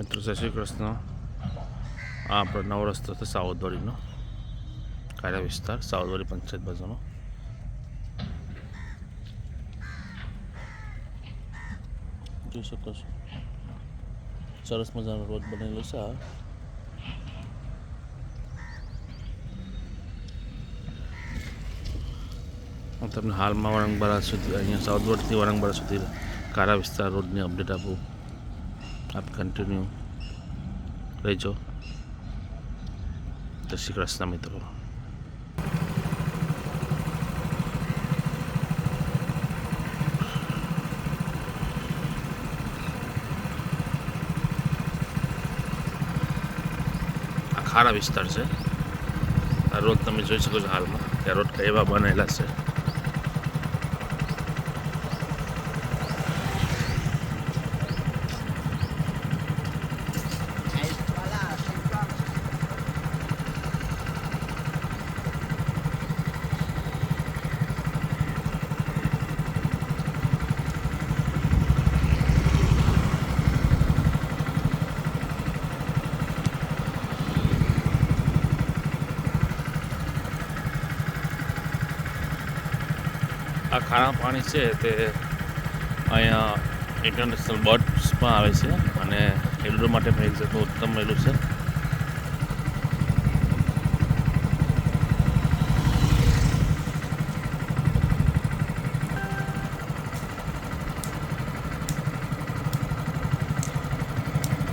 મિત્રો, જય શ્રી કૃષ્ણ. આ આપણો નવો રસ્તો છે સાવધવાડીનો કાળા વિસ્તાર સાવધવાડી પંચાયત બાજુનો. જોઈ શકો છો. સરસ મજાનો રોડ બનેલો છે આ. હું તમને હાલમાં વરંગબારા સુધી, અહીંયા સાઉથવર્ડથી વરંગબારા સુધી કારા વિસ્તાર રોડની અપડેટ આપું. આપ કન્ટિન્યુ રહેજો. જય શ્રી કૃષ્ણ મિત્રો. ખારા વિસ્તાર છે. આ રોડ તમે જોઈ શકો છો હાલમાં. કે આ રોડ એવા બનેલા છે. આ ખારા પાણી છે તે અહીંયા ઇન્ટરનેશનલ બર્ડ્સ પણ આવે છે અને ખેડૂતો માટે પણ એક જાતનું ઉત્તમ રહેલું છે.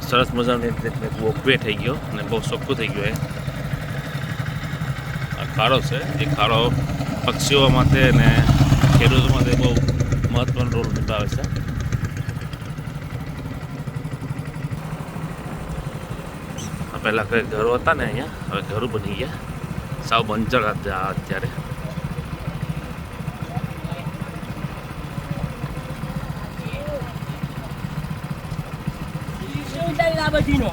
સરસ મજાની રીતે વોકવે થઈ ગયો અને બહુ ચોખ્ખું થઈ ગયો એ. આ ખાડો છે, એ ખાડો પક્ષીઓ માટે અને ખેડૂતો માટે બહુ મહત્વનો રોલ નિભાવે છે. પહેલાં કંઈ ઘરો હતા ને અહીંયા? હવે ઘરો બની ગયા. સાવ બંજર અત્યારે. આ બધીનો?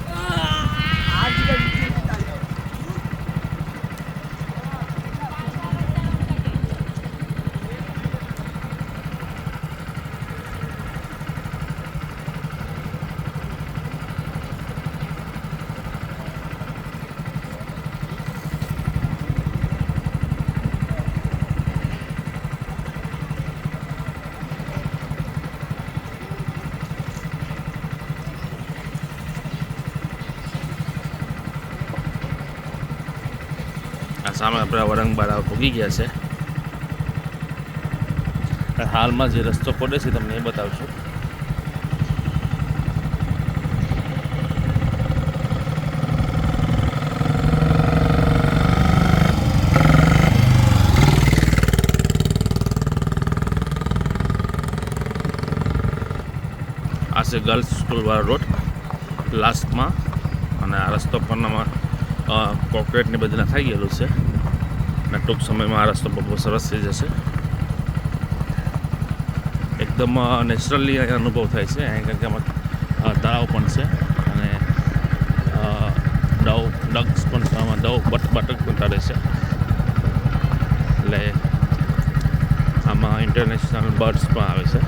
આ સામે આપણે વરંગબારા ભોગી ગયા છે. હાલમાં જે રસ્તો પડે છે તમને એ બતાવશું. આ છે ગર્લ્સ સ્કૂલવાળો રોડ, લાસ્ટમાં. અને આ રસ્તો પરમાં કોન્ક્રીટ ને બધું નખાઈ ગયેલું છે. અને ટૂંક સમયમાં આ રસ્તો બહુ સરસ થઈ જશે. એકદમ નેચરલી અનુભવ થાય છે. અહીં કારણ કે આમાં તળાવ પણ છે અને ડવ ડગ્સ પણ આમાં ડવ બટ, બટક પણ તળે છે. એટલે આમાં ઇન્ટરનેશનલ બર્ડ્સ પણ આવે છે.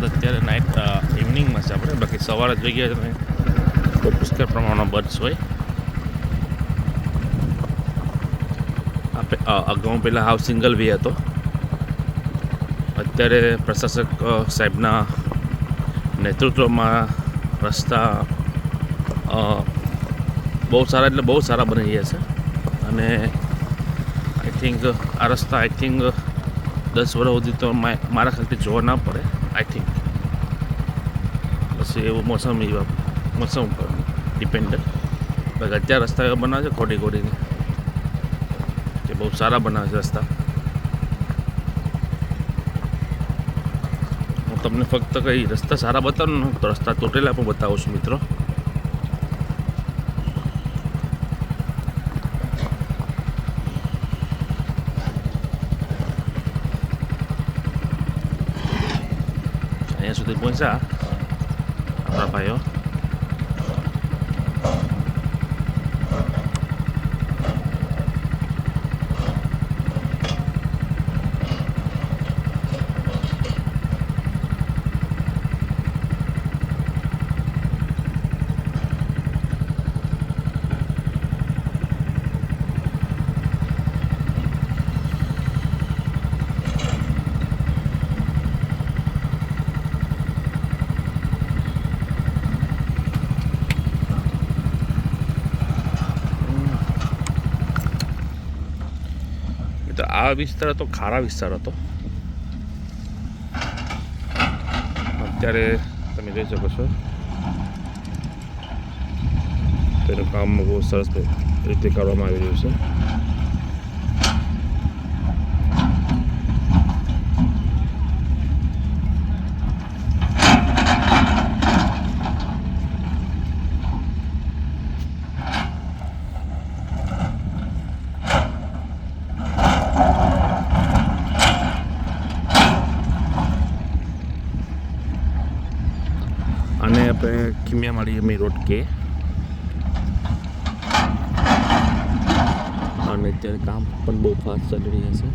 અત્યારે નાઇટ ઇવનિંગમાં છે આપણે. બાકી સવારે જોઈએ તો પુષ્કળ પ્રમાણમાં બર્ડ્સ હોય. અગાઉ પહેલાં હાઉસ સિંગલ વે હતો. અત્યારે પ્રશાસક સાહેબના નેતૃત્વમાં રસ્તા બહુ સારા, એટલે બહુ સારા બની ગયા છે. અને આઈ થિંક આ રસ્તા, આઈ થિંક દસ વર્ષ સુધી તો મારા ખ્યાલથી જોવા ના પડે, આઈ થિંક. પછી એવું મોસમ મોસમ ઉપર ડિપેન્ડ અત્યારે રસ્તા બનાવે છે ખોટી ખોટીને બહુ સારા બનાવે છે રસ્તા હું તમને ફક્ત કઈ રસ્તા સારા બતાવું ને તો રસ્તા તૂટેલા પણ બતાવું છું મિત્રો અહીંયા સુધી પહોંચ્યા આપણા ભાઈઓ આ વિસ્તાર હતો, ખારા વિસ્તાર હતો. અત્યારે તમે જોઈ શકો છો. તેનું કામ બહુ સરસ રીતે કરવામાં આવી રહ્યું છે. ખીમિયા માળી અમે રોડ કે. અને અત્યારે કામ પણ બહુ ફાસ્ટ ચાલી રહ્યા છે.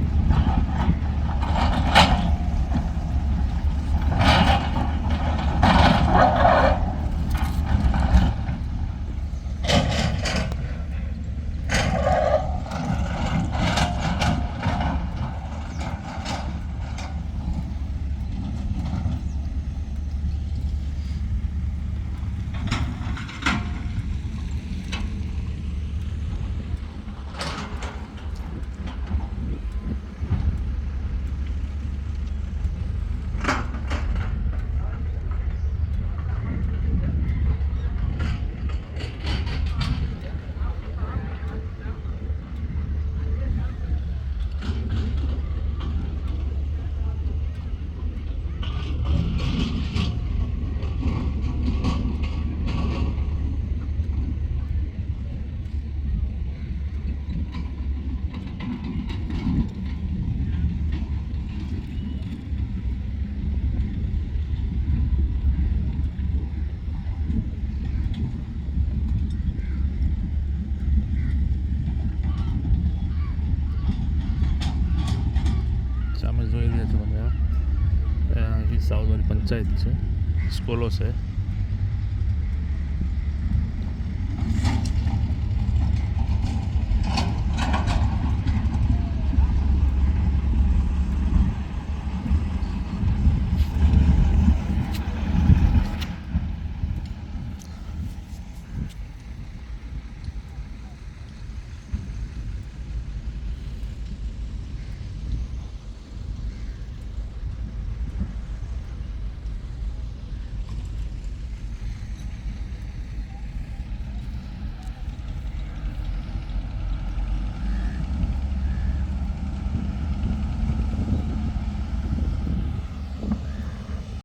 સાઉદવાળી પંચાયત છે. સ્કૂલો છે.